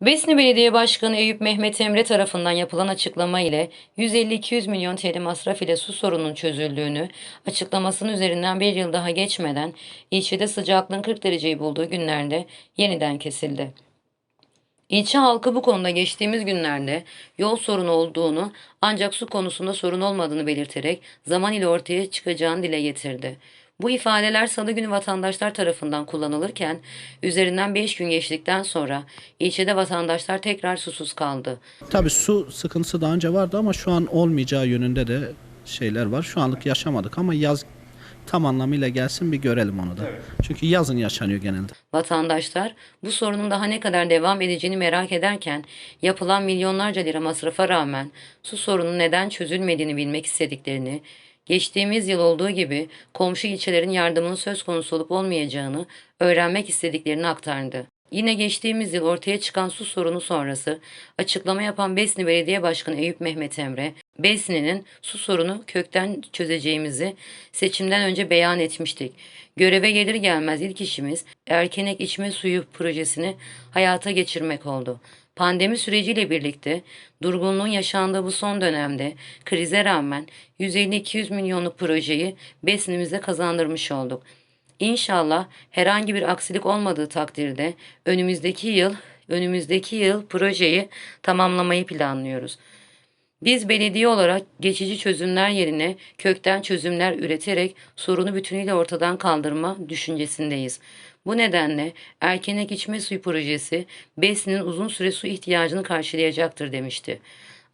Besni Belediye Başkanı Eyüp Mehmet Emre tarafından yapılan açıklama ile 150-200 milyon TL masraf ile su sorununun çözüldüğünü, açıklamasının üzerinden bir yıl daha geçmeden ilçede sıcaklığın 40 dereceyi bulduğu günlerde yeniden kesildi. İlçe halkı bu konuda geçtiğimiz günlerde yol sorunu olduğunu ancak su konusunda sorun olmadığını belirterek zaman ile ortaya çıkacağını dile getirdi. Bu ifadeler salı günü vatandaşlar tarafından kullanılırken üzerinden 5 gün geçtikten sonra ilçede vatandaşlar tekrar susuz kaldı. Tabii su sıkıntısı daha önce vardı ama şu an olmayacağı yönünde de şeyler var. Şu anlık yaşamadık ama yaz tam anlamıyla gelsin bir görelim onu da. Çünkü yazın yaşanıyor genelde. Vatandaşlar bu sorunun daha ne kadar devam edeceğini merak ederken yapılan milyonlarca lira masrafa rağmen su sorunun neden çözülmediğini bilmek istediklerini, geçtiğimiz yıl olduğu gibi komşu ilçelerin yardımının söz konusu olup olmayacağını öğrenmek istediklerini aktardı. Yine geçtiğimiz yıl ortaya çıkan su sorunu sonrası açıklama yapan Besni Belediye Başkanı Eyüp Mehmet Emre, Besni'nin su sorunu kökten çözeceğimizi seçimden önce beyan etmiştik. Göreve gelir gelmez ilk işimiz Erkenek İçme Suyu projesini hayata geçirmek oldu. Pandemi süreciyle birlikte durgunluğun yaşandığı bu son dönemde krize rağmen 150-200 milyonluk projeyi Besni'mize kazandırmış olduk. İnşallah herhangi bir aksilik olmadığı takdirde önümüzdeki yıl önümüzdeki yıl projeyi tamamlamayı planlıyoruz. Biz belediye olarak geçici çözümler yerine kökten çözümler üreterek sorunu bütünüyle ortadan kaldırma düşüncesindeyiz. Bu nedenle Erkenek İçme Suyu Projesi BES'nin uzun süre su ihtiyacını karşılayacaktır demişti.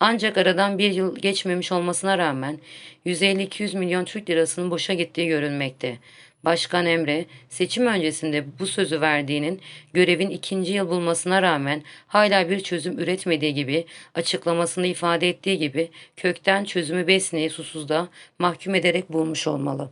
Ancak aradan bir yıl geçmemiş olmasına rağmen 150-200 milyon Türk lirasının boşa gittiği görülmekte. Başkan Emre seçim öncesinde bu sözü verdiğinin görevin ikinci yıl bulmasına rağmen hala bir çözüm üretmediği gibi açıklamasında ifade ettiği gibi kökten çözümü Besne'yi susuzda mahkum ederek bulmuş olmalı.